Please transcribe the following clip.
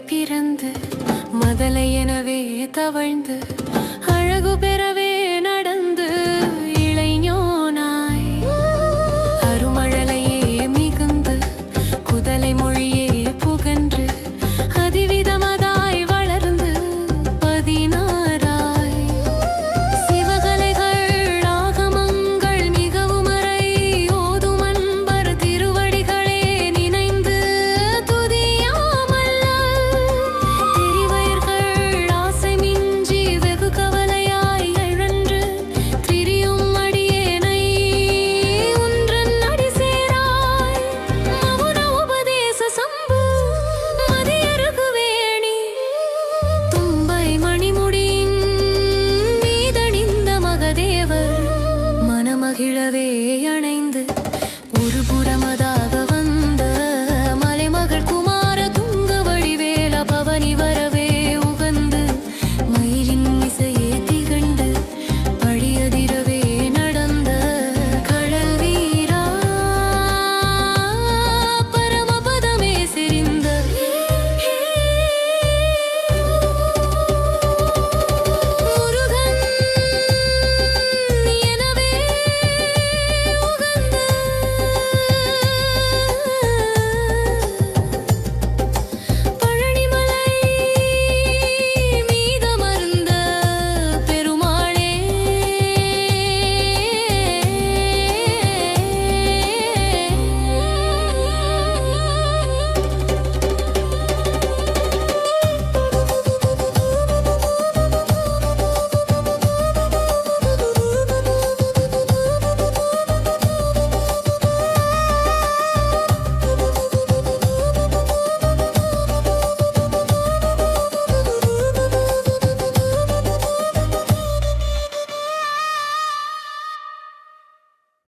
பிறந்து மதலை எனவே தவழ்ந்து அழகு பெறவே